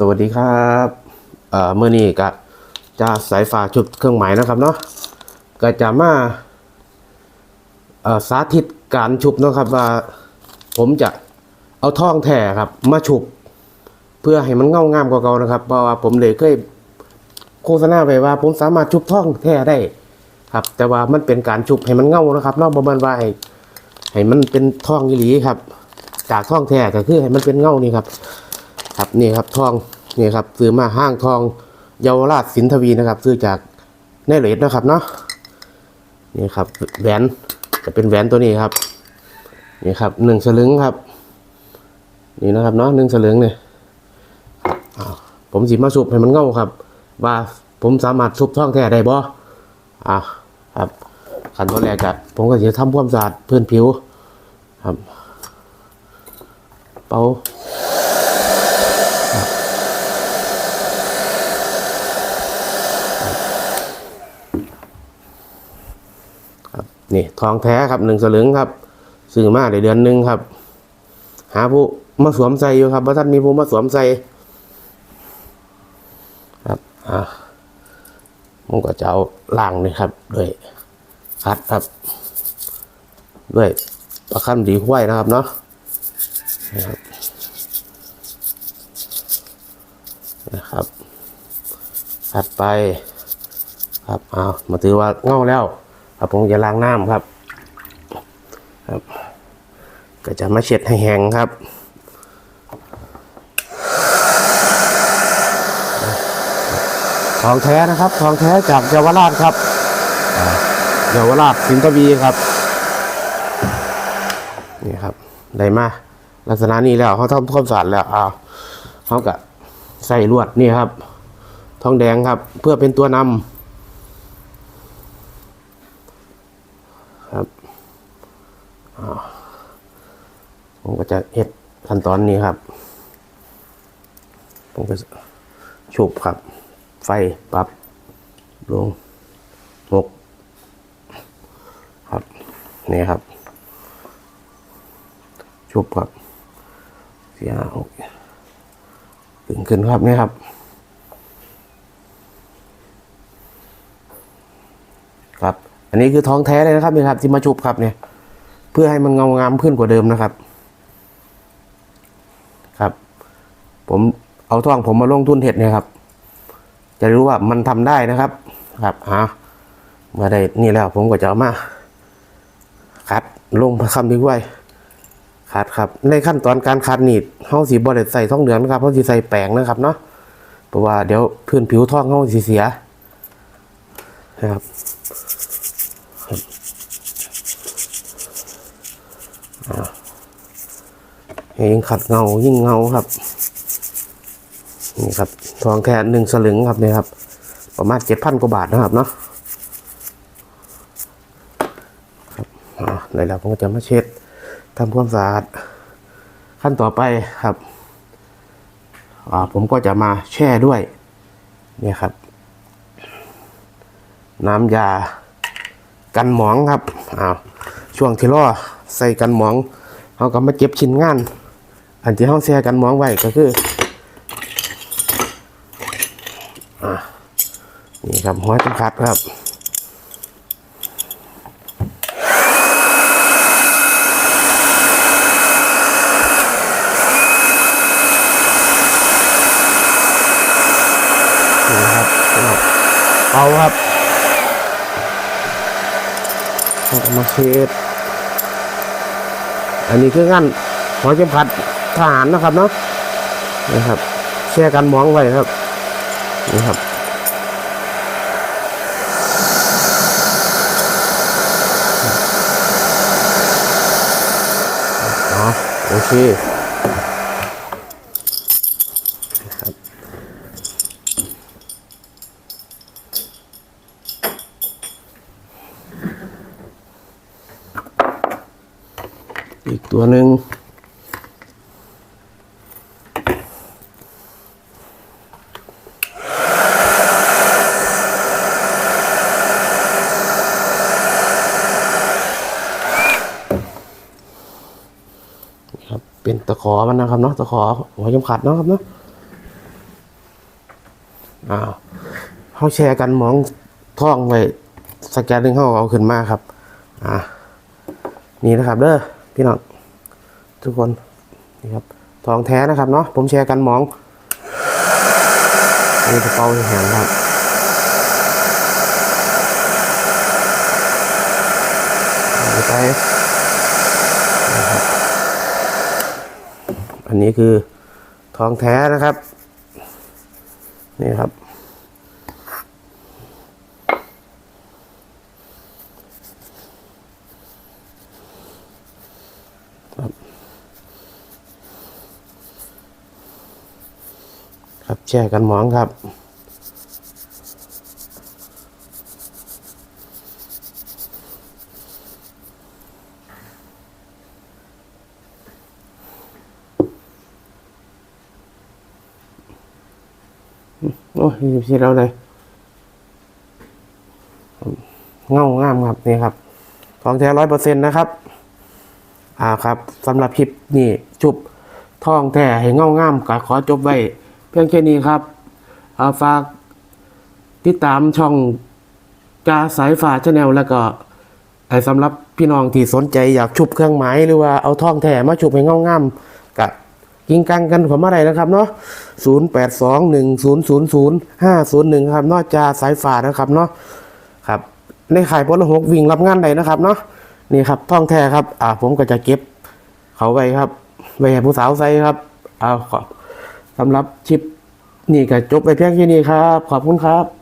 สวัสดีครับเมื่อนี้ก็จะสายฝาชุดเครื่องหมายนะครับเนาะก็จะมาสาธิตการชุบนะครับว่าผมจะเอาท่องแท้ครับ มาชุบ เพื่อให้มันเงางามกว่าเก่านะครับ เพราะว่าผมเลยเคยโฆษณาไปว่า ผมสามารถชุบท่องแท้ได้ครับ แต่ว่ามันเป็นการชุบให้มันเงานะครับนอกประมาณว่าให้ให้มันเป็นท่องยีหลีครับ จากท่องแท้ก็คือให้มันเป็นเงานี่ครับ ครับนี่ครับทองนี่ครับซื้อมาห้างทองเยาวราชสินทวีนะครับ ซื้อจากแน่เลดนะครับเนาะนี่ครับแหวนจะเป็นแหวนตัวนี้ครับนี่ครับหนึ่งสลึงครับ นี่นะครับเนาะหนึ่งสลึงเนี่ยผมสีมาสุบให้มันเงาครับ ว่าผมสามารถสุบท่องแท้ได้บ่อ่าครับขั้นตอนแรกอะผมก็จะทำความสะอาดพื้นผิวครับ เป่า นี่ทองแท้ครับหนึ่งสลึงครับซื้อมาได้เดือนหนึ่งครับ หาผู้มาสวมใส่อยู่ครับว่าท่านมีผู้มาสวมใส่ครับอ่าผมก็จะเอาล่างนี่ครับ ด้วยคัดครับ ด้วยประคันดีห้วยนะครับเนาะนะครับนะครับคัดไป ครับเอามาถือว่าเงาแล้ว ครับผมจะล้างน้ำครับ ครับ ก็จะมาเช็ดให้แห้งครับทองแท้นะครับทองแท้จากเยาวราชครับเยาวราชสินทวีครับนี่ครับได้มาลักษณะนี้แล้วเขาทำความสะอาดแล้วอ้าวเขาก็ใส่ลวดนี่ครับ ทองแดงครับ เพื่อเป็นตัวนำ ครับผมก็จะเฮ็ดขั้นตอนนี้ครับ ผมก็ฉุบครับ ไฟปรับลงหกครับนี่ครับฉุบครับเสียหกตึงขึ้นครับนี่ครับ ครับ อันนี้คือท้องแท้เลยนะครับนี่ครับ ที่มาชุบครับเนี่ย เพื่อให้มันเงางามขึ้นกว่าเดิมนะครับ ครับ ผมเอาทองผมมาลงทุนเห็ดเนี่ยครับ จะรู้ว่ามันทำได้นะครับ ครับฮะเมื่อได้นี่แล้วผมก็จะเอามาคัดลงคำดีไว้คัดครับ ในขั้นตอนการคัดนี่เฮาสีบริใส่ท่องเหลืองนะครับเฮาสีใส่แป้งนะครับเนาะเพราะว่าเดี๋ยวพื้นผิวท่องเฮาสีเสียนะครับ ยิ่งขัดเงายิ่งเงาครับ นี่ครับทองแค่หนึ่งสลึงครับเนี่ยครับ ประมาณเจ็ดพันกว่าบาทนะครับเนาะครับอ่าในแล้วผมก็จะมาเช็ดทำความสะอาดขั้นต่อไปครับอ่าผมก็จะมาแช่ด้วยเนี่ยครับ น้ำยากันหมองครับอ้าว ช่วงที่ล่อใส่กันหมองเขาก็มาเก็บชิ้นงาน อันที่เขาแชร์กันหมองไว้ก็คืออะนี่ครับหัวจังคัดครับนี่ครับเป่าครับเขามาเช็ด อันนี้คืองานหัวเข็มขัดทหารนะครับเนาะนะครับแช่กันมองไว้ครับนะครับอ๋อโอเคครับอีก ตัวหนึ่งครับเป็นตะขอมันนะครับเนาะตะขอหัวจมขัดเนาะครับเนาะอ้าวเขาแชร์กันมองท่องไว้สแกนหนึ่งเขาเอาขึ้นมาครับ อ่านี่นะครับเด้อพี่น้อง ทุกคนนี่ครับทองแท้นะครับเนาะผมแชร์กันหมองนี่กระเป๋าแหงครับไปนะครับอันนี้คือทองแท้นะครับ นี่ครับ ครับแชร์กันหมองครับ โอ้ยสิเราเลยเง่างามครับนี่ครับ ของแท้ร้อยเปอร์เซ็นต์นะครับ อ่าครับสำหรับคลิปนี่จุบท่องแท้ให้เง่างามก็ขอจบไว้ เพียงแค่นี้ครับาฝากติดตามช่องกาสายฟ้าชาแนลแล้วก็สำหรับพี่น้องที่สนใจอยากชุบเครื่องหมายหรือว่าเอาท่องแท้มาชุบให้เงางามกะกิงกังกันผมอะไรนะครับเนาะ0 8 2 1 0 0 0 5 0 1ครับนอกจากสายฟ้านะครับเนาะครับในขายพลหกวิ่งรับงานใดนะครับเนาะนี่ครับท่องแท้ครับ อ่าผมก็จะเก็บ เขาไว้ครับไว้ให้ผู้สาวใส่ครับเอาขอ สำหรับชิปนี่ก็จบไปเพียงแค่นี้ครับ ขอบคุณครับ